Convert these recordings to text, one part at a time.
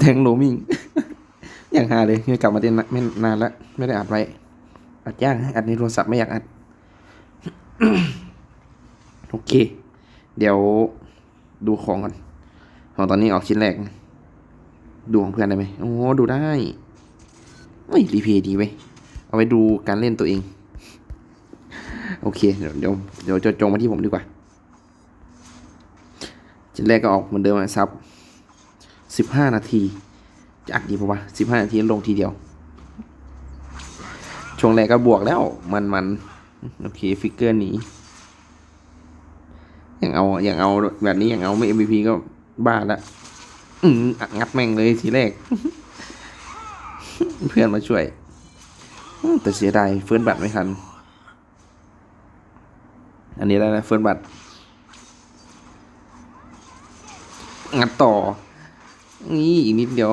แทงโหลมิงอย่างฮาเลยกลับมาเต้นไม่นานแล้ว ไม่ได้อัดไว้ อัดยากอัดในโทรศัพท์ไม่อยากอัด โอเค เดี๋ยวดูของก่อน ของตอนนี้ออกชิ้นแรก ดูของเพื่อนได้ไหมโอ้ดูได้ไม่รีเพย์ดีไว้เอาไว้ดูการเล่นตัวเอง โอเค เดี๋ยวเดี๋ยวเดี๋ยวจะจงมาที่ผมดีกว่าชิ้นแรกก็ออกเหมือนเดิมอะซับ สิบห้านาที จะอัดดีปะวะสิบห้านาทีลงทีเดียว ช่วงแรกก็บวกแล้วมันมันโอเคฟิกเกอร์หนี้อย่างเอาอย่างเอาแบบนี้อย่างเอาไม่ MVP ก็บ้าละอืมงัดแม่งเลยทีแรก เพื่อนมาช่วย แต่เสียดายเฟิร์นบัตรไม่ทัน อันนี้แล้วนะเฟิร์นบัตรงัดต่อ นี่อีกนิดเดียว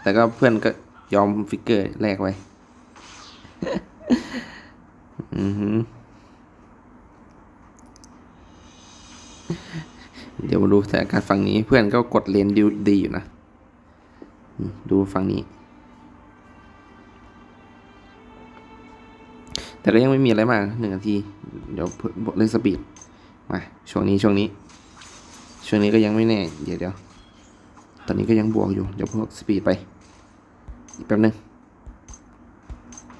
แต่ก็เพื่อนก็ยอมฟิกเกอร์แลกไว้ อือหือเดี๋ยวมาดูสถานการณ์ฝั่งนี้เพื่อนก็กดเลนดีดีอยู่นะ ดูฝั่งนี้ แต่ก็ยังไม่มีอะไรมากหนึ่งนาที เดี๋ยวเล่นสปีดมาช่วงนี้ช่วงนี้ ช่วงนี้ก็ยังไม่แน่ เดี๋ยวเดี๋ยว ตอนนี้ก็ยังบวกอยู่ เดี๋ยวพวกสปีดไป อีกแป๊บนึง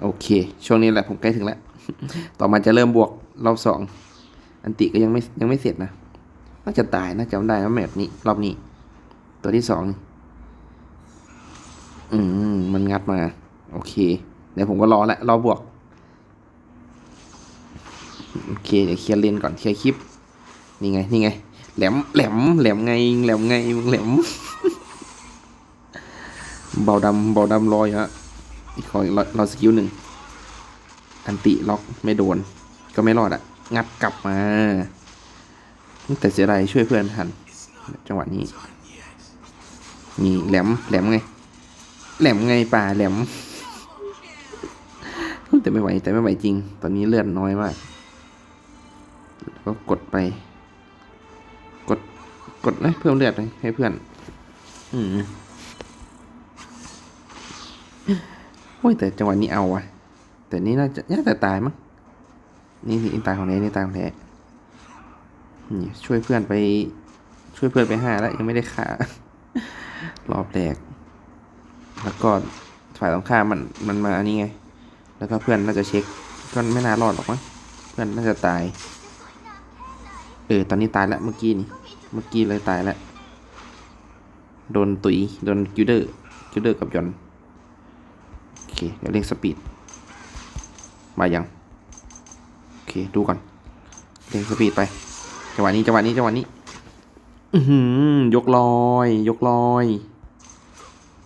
โอเค ช่วงนี้แหละผมใกล้ถึงแล้ว ต่อมาจะเริ่มบวกรอบสอง อันติก็ยังไม่ยังไม่เสร็จนะ น่าจะตายนะจำได้ว่าแมตช์นี้ รอบนี้ ตัวที่สองนี่อืม มันงัดมา โอเค เดี๋ยวผมก็รอแล้วรอบวก โอเค เดี๋ยวเคลียร์เลนก่อนเคลียร์คลิป นี่ไง นี่ไง แหลม แหลม แหลมไง แหลมไงมึงแหลม เบาดำเบาดำรอยฮะอีกขออีกรอสกิลหนึ่งอันติล็อกไม่โดน ก็ไม่รอดอะงัดกลับมา แต่เสียดายช่วยเพื่อนทัน จังหวะนี้มีแหลมแหลมไง แหลมไงป่าแหลม แต่ไม่ไหวแต่ไม่ไหวจริง ตอนนี้เลือดน้อยมากก็กดไป กด กดนะเพิ่มเลือดเลยให้เพื่อน อืมโอ้ยแต่จังหวะนี้เอาอะแต่นี่น่าจะน่าจะตายมั้งนี่นี่ตายของแท้นี่ตายของแท้นี่ช่วยเพื่อนไปช่วยเพื่อนไปห้าแล้วยังไม่ได้ฆ่ารอบแรก แล้วก็ฝ่ายตรงข้ามมันมันมาอันนี้ไง แล้วก็เพื่อนน่าจะเช็คก็ไม่น่ารอดหรอกมั้งเพื่อนน่าจะตาย เออตอนนี้ตายแล้วเมื่อกี้นี่เมื่อกี้เลยตายแล้วโดนตุยโดนกิวเดอร์กิวเดอร์กับยอน เค เดี๋ยวเรียกสปีด มายัง โอเค ดูก่อน เรียกสปีดไป จังหวะนี้ จังหวะนี้ จังหวะนี้ อืยกลอย ยกลอย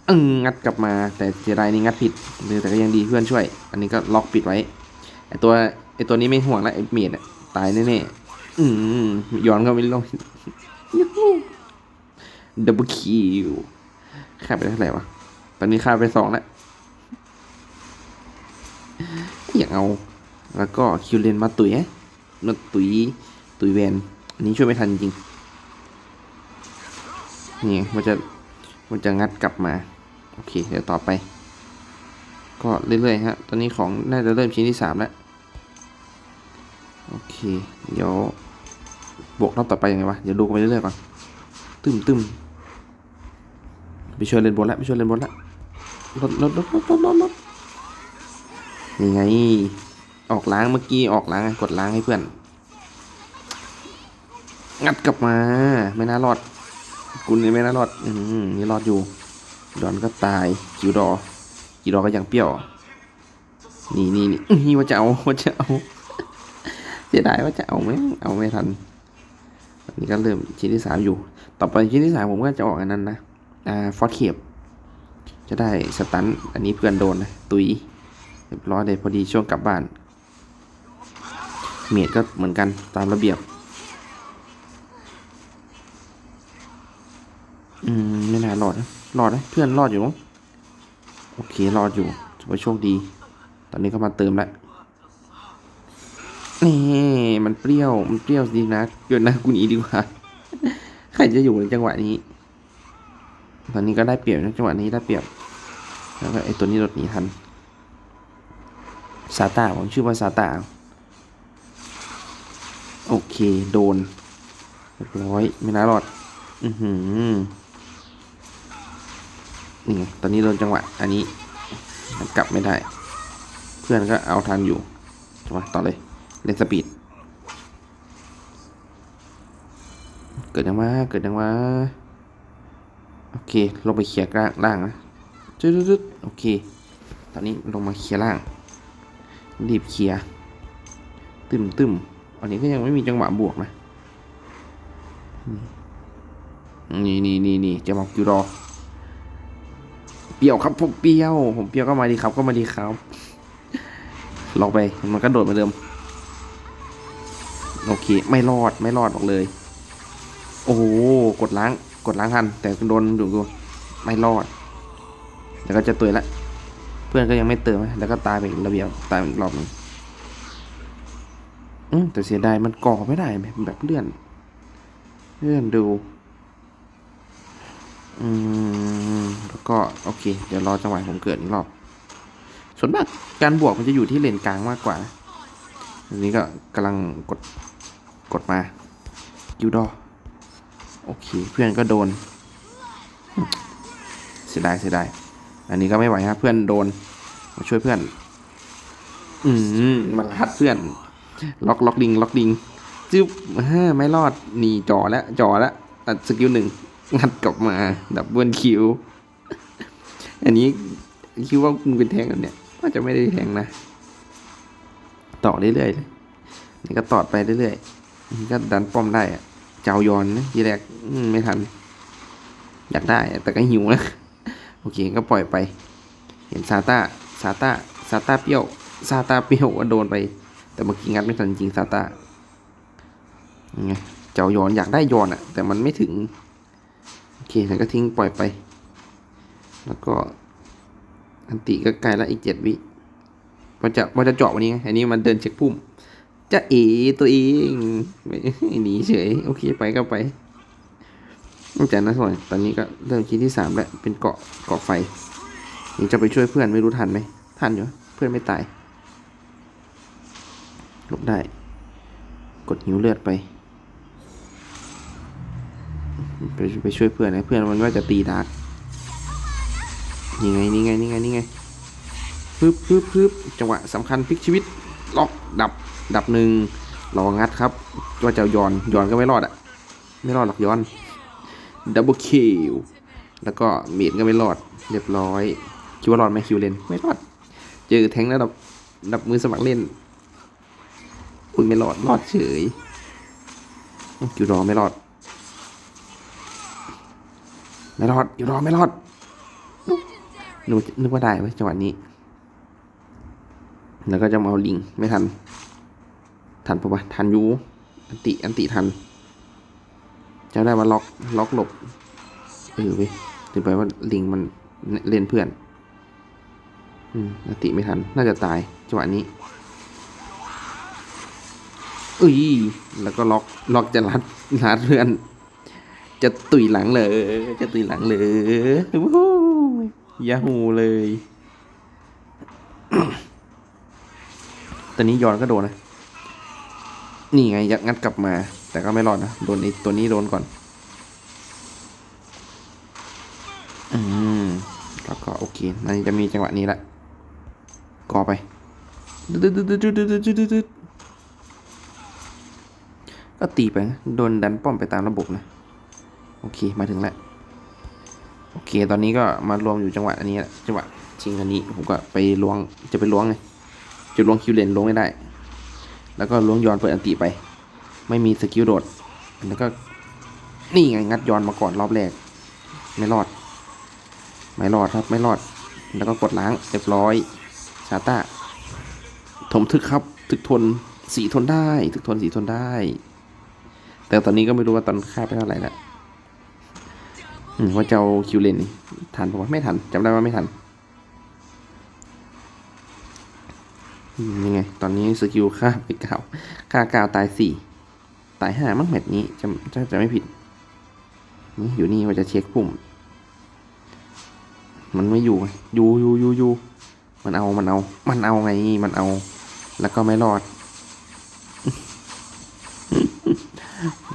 อึงงัดกลับมา แต่เสียดายนี่งัดผิดแต่ก็ยังดีเพื่อนช่วย อันนี้ก็ล็อกปิดไว้ ไอตัว ไอตัวนี้ไม่ห่วงแล้วไอเมียดตายแน่ๆอืมย้อนก็ไม่ลงดับเบิลคิวค่าไปเท่าไหร่วะ ตอนนี้ค่าไปสองแล้ว อยากเอา แล้วก็คิวเลนมาตุ๋ยฮะมาตุ๋ยตุ๋ยแวนอันนี้ช่วยไม่ทันจริงนี่มันจะมันจะงัดกลับมา โอเค เดี๋ยวต่อไป ก็เรื่อยๆฮะ ตอนนี้ของน่าจะเริ่มชิ้นที่สามแล้ว โอเค เดี๋ยวบวกรอบต่อไปยังไงวะ เดี๋ยวดูกันไปเรื่อยๆก่อน ตึมตึมไปช่วยเล่นบนละไปช่วยเล่นบนละลดลดลดลดลดลดลด นี่ไง ออกล้างเมื่อกี้ออกล้างกดล้างให้เพื่อน งัดกลับมา ไม่น่ารอด กุนี่ไม่น่ารอด อืมนี่รอดอยู่ ดอนก็ตายกิวดอกิวดอก็ยังเปรี้ยว นี่นี่นี่นี่ว่าจะเอาว่าจะเอาเสียดายว่าจะเอาไหมเอาไม่ทันอันนี้ก็เริ่มชิ้นที่สามอยู่ ต่อไปชิ้นที่สามผมก็จะออกอันนั้นนะ อ่า ฟอสเคียบจะได้สตัน อันนี้เพื่อนโดนนะ ตุย เรียบร้อยเลยพอดีช่วงกลับบ้าน เมียดก็เหมือนกันตามระเบียบ อืมไม่น่ารอดนะรอดนะเพื่อนรอดอยู่มั้งโอเครอดอยู่ถือว่าโชคดี ตอนนี้ก็มาเติมแล้วนี่มันเปรี้ยว มันเปรี้ยวจริงนะเกินนะกูหนีดีกว่า ใครจะอยู่ในจังหวะนี้ ตอนนี้ก็ได้เปรียบนะจังหวะนี้ได้เปรียบ แล้วก็ไอตัวนี้หลดหนีทัน ซาตาผมชื่อว่าซาตาโอเค โดนร้อยไม่น่ารอด อือหือนี่ตอนนี้โดนจังหวะ อันนี้กลับไม่ได้ เพื่อนก็เอาทันอยู่จังหวะต่อเลย เล่นสปีด เกิดยังวะเกิดยังวะโอเค ลงไปเคลียร์ล่างล่างนะจุดๆๆโอเค ตอนนี้ลงมาเคลียร์ล่าง รีบเคลียร์ตึมตึมอันนี้ก็ยังไม่มีจังหวะบวกนะนี่นี่นี่นี่จะบอกกิวรอ เปรี้ยวครับผมเปรี้ยว ผมเปรี้ยวก็มาดีครับก็มาดีครับลองไปมันก็โดดเหมาเดิม โอเค ไม่รอดไม่รอดบอกเลย โอ้โหกดล้างกดล้างทัน แต่โดนอยู่กูไม่รอด แล้วก็จะตุยละ เพื่อนก็ยังไม่เติมแล้วก็ตายไปอีกระเบียบตายอีกรอบหนึงอืมแต่เสียดายมันก่อไม่ได้แบบแบบเลื่อน เลื่อนดู อืมแล้วก็โอเค เดี๋ยวรอจังหวะผมเกิดอีกรอบ ส่วนมากการบวกมันจะอยู่ที่เลนกลางมากกว่าอันนี้ก็กำลังกดกดมายูดอโอเค เพื่อนก็โดน เสียดายเสียดาย อันนี้ก็ไม่ไหวครับเพื่อนโดน มาช่วยเพื่อน อืมมาลัดเพื่อน ล็อกล็อกดิงล็อกดิงจึ๊บฮ่าไม่รอดหนีจ่อแล้วจ่อแล้วตัดสกิลหนึ่งงัดกลับมา ดับเบิลคิว อันนี้คิดว่ามึงเป็นแทงกันเนี่ยว่าจะไม่ได้แทงนะ ต่อเรื่อยๆเลยนี่ก็ตอดไปเรื่อยๆนี่ก็ดันป้อมได้อะเจ้ายอนนะทีแรกอืมไม่ทัน อยากได้อะแต่ก็หิวนะโอ เคก็ปล่อยไป เห็นซาต้าซาต้าซาต้าเปี้ยวซาต้าเปี้ยวก็โดนไป แต่เมื่อกี้งัดไม่ทันจริงซาต้าไงเจ้าย้อนอยากได้ย้อนอะแต่มันไม่ถึงโอเคแล้วก็ทิ้งปล่อยไป แล้วก็อันติก็ไกลละอีกเจ็ดวิพอจะพอจะเจาะวันนี้ไงอันนี้มันเดินเช็คพุ่มจะเอตัวเองไม่หนีเฉย โอเคไปก็ไป นอกจากนั้นส่วนตอนนี้ก็เริ่มคิดที่สามแล้วเป็นเกาะเกาะไฟนี่จะไปช่วยเพื่อนไม่รู้ทันไหมทันอยู่เพื่อนไม่ตายหลบได้ กดหิวเลือดไป ไปไปช่วยเพื่อนนะเพื่อนมันว่าจะตีดาร์กนี่ไงนี่ไงนี่ไงนี่ไงปึ๊บปึ๊บปึ๊บจังหวะสำคัญพลิกชีวิตล็อกดับดับหนึ่งรองัดครับว่าจะย้อนย้อนก็ไม่รอดอะไม่รอดหรอกย้อน ดับเบิลคิวแล้วก็เมดก็ไม่รอด เรียบร้อย คิดว่ารอดไหมคิวเลนไม่รอด เจอแทงแล้วดับดับมือสมัครเล่นอุ้ยไม่รอดรอดเฉยคิวรอไม่รอด ไม่รอดอยู่รอไม่รอดนึกนึกว่าได้ไว้จังหวะนี้ แล้วก็จะมาเอาลิงไม่ทัน ทันปะวะทันยูอันติอันติทัน จะได้มาล็อกล็อกหลบเออเว้ยถึงไปว่าลิงมันเล่นเพื่อน อืมอันติไม่ทัน น่าจะตายจังหวะนี้เอ้ยแล้วก็ล็อกล็อกจะรัดรัดเพื่อน จะตุยหลังเลย จะตุยหลังเลยวู้ฮู้ยาฮูเลย ตอนนี้ย้อนก็โดนนะ นี่ไงยักงัดกลับมา แต่ก็ไม่รอดนะ โดนไอ้ตัวนี้โดนก่อน อืมแล้วก็โอเคอันจะมีจังหวะนี้แหละ ก่อไปก็ตีไปนะโดนดันป้อมไปตามระบบนะ โอเค มาถึงแล้ว โอเค ตอนนี้ก็มารวมอยู่จังหวะอันนี้แหละ จังหวะชิงอันนี้ ผมก็ไปล้วง จะไปล้วงไงจะล้วงคิวเลนล้วงไม่ได้ แล้วก็ล้วงย้อนเปิดอันติไป ไม่มีสกิลโดด แล้วก็ นี่ไงงัดย้อนมาก่อนรอบแรก ไม่รอด ไม่รอดครับ ไม่รอด แล้วก็กดล้างเรียบร้อยชาต้าถมทึกครับ ทึกทนสีทนได้ ทึกทนสีทนได้ แต่ตอนนี้ก็ไม่รู้ว่าตอนค่าไปเท่าไหร่แล้วว่าเจะเอาคิวเลนทันปะวะไม่ทันจำได้ว่าไม่ทันยังไง ตอนนี้สกิลค่าไปเก้าค่าเก้าตายสี่ ตายห้ามั้งแมตช์นี้จะจะจะไม่ผิดนี่อยู่นี่ว่าจะเช็คปุ่ม มันไม่อยู่อยู่อยู่อยู่อยู่มันเอามันเอา มันเอาไงมันเอา แล้วก็ไม่รอด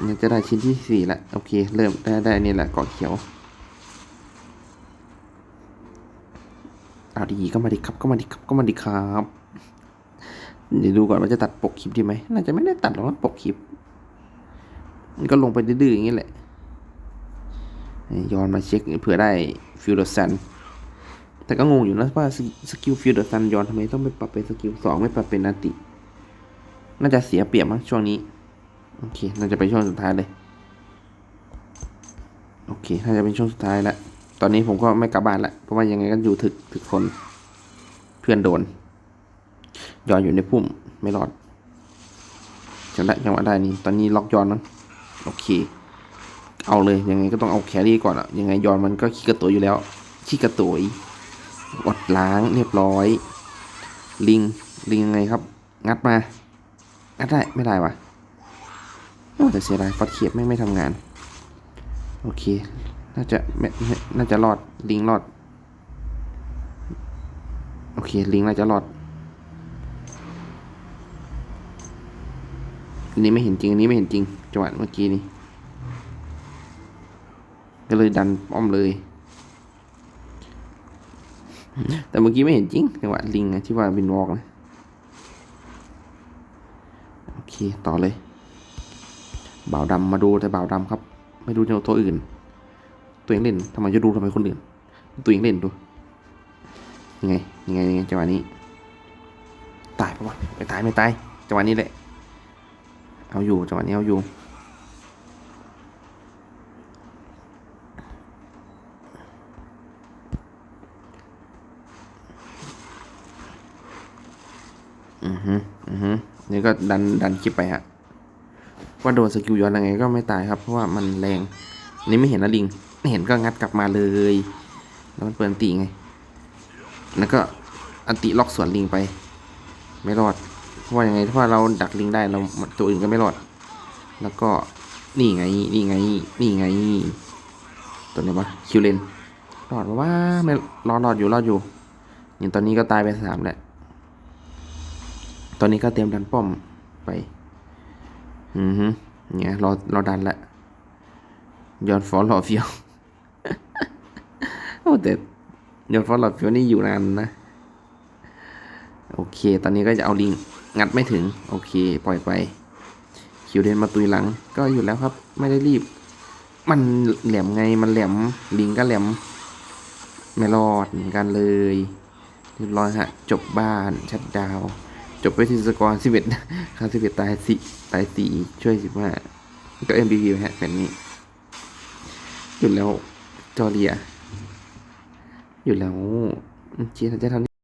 เนี่ยจะได้ชิ้นที่สี่ละโอเค เริ่มได้ได้นี่แหละเกาะเขียวเอาดีก็มาดิครับก็มาดิครับก็มาดิครับ เดี๋ยวดูก่อนว่าจะตัดปกคลิปดีไหมน่าจะไม่ได้ตัดหรอกนะปกคลิป มันก็ลงไปดื้อๆอย่างนี้แหละย้อนมาเช็คเผื่อได้ฟิลเดอร์ซันแต่ก็งงอยู่นะว่าสกิลฟิลเดอร์ซันย้อนทำไมต้องไปปรับเป็นสกิลสองไม่ปรับเป็นนาติ น่าจะเสียเปรียบมั้งช่วงนี้ โอเค น่าจะเป็นช่วงสุดท้ายเลย โอเค น่าจะเป็นช่วงสุดท้ายแล้วตอนนี้ผมก็ไม่กลับบ้านละเพราะว่ายังไงก็อยู่ถึกถึกคนเพื่อนโดน ย้อนอยู่ในพุ่มไม่รอดจังได้จังหวะได้นี่ตอนนี้ล็อกย้อนนั้น โอเค เอาเลยยังไงก็ต้องเอาแครี่ก่อนอะยังไงย้อนมันก็ขี้กระตุยอยู่แล้วขี้กระตุยอดล้างเรียบร้อย ลิงลิงยังไงครับ งัดมา งัดได้ไม่ได้วะโอ้แต่เสียดายฟัดเขียบไม่ไม่ทำงาน โอเค น่าจะไม่น่าจะรอดลิงรอด โอเค ลิงน่าจะรอดอันนี้ไม่เห็นจริงอันนี้ไม่เห็นจริง จังหวะเมื่อกี้นี้ ก็เลยดันป้อมเลย แต่เมื่อกี้ไม่เห็นจริงจังหวะลิงนะที่ว่าบินวอกนะโอเคต่อเลยบ่าวดำมาดูแต่บ่าวดำครับ ไม่ดูตัวอื่น ตัวเองเล่นทำไมจะดูทำไมคนอื่น ตัวเองเล่นดูยังไงยังไงยังไงจังหวะนี้ ตายปะวะไม่ตายไม่ตายจังหวะนี้แหละเอาอยู่จังหวะนี้เอาอยู่ อือฮึอือฮึนี่ก็ดันดันคลิปไปฮะว่าโดนสกิลย้อนยังไงก็ไม่ตายครับ เพราะว่ามันแรง นี่ไม่เห็นนะลิงเห็นก็งัดกลับมาเลย แล้วมันเปิดอันติไง แล้วก็อันติล็อกสวนลิงไป ไม่รอด เพราะว่ายังไงถ้าเราดักลิงได้เราตัวอื่นก็ไม่รอด แล้วก็นี่ไง นี่ไง นี่ไง ตัวไหนวะคิวเลนรอดว่าไม่รอดรอดอยู่รอดอยู่อย่างตอนนี้ก็ตายไปสามแหละ ตอนนี้ก็เตรียมดันป้อมไป อือฮึเนี่ยรอรอดันละย้อนฟอลหล่อเฟียวโอ้แต่ย้อนฟอลหล่อเฟียวนี่อยู่นานนะ โอเค ตอนนี้ก็จะเอาลิง งัดไม่ถึง โอเค ปล่อยไป คิวเดนมาตุยหลัง ก็อยู่แล้วครับ ไม่ได้รีบ มันแหลมไง มันแหลม ลิงก็แหลม ไม่รอดเหมือนกันเลยเรียบร้อยฮะ จบบ้าน ชัดดาว จบไปที่สกอร์สิบเอ็ดคาสิบเอ็ดตายสี่ตายสี่ช่วยสิบห้าก็เอ็มบีพีฮะแบบนี้ หยุดแล้วจอเรียหยุดแล้วเชียร์จะทำ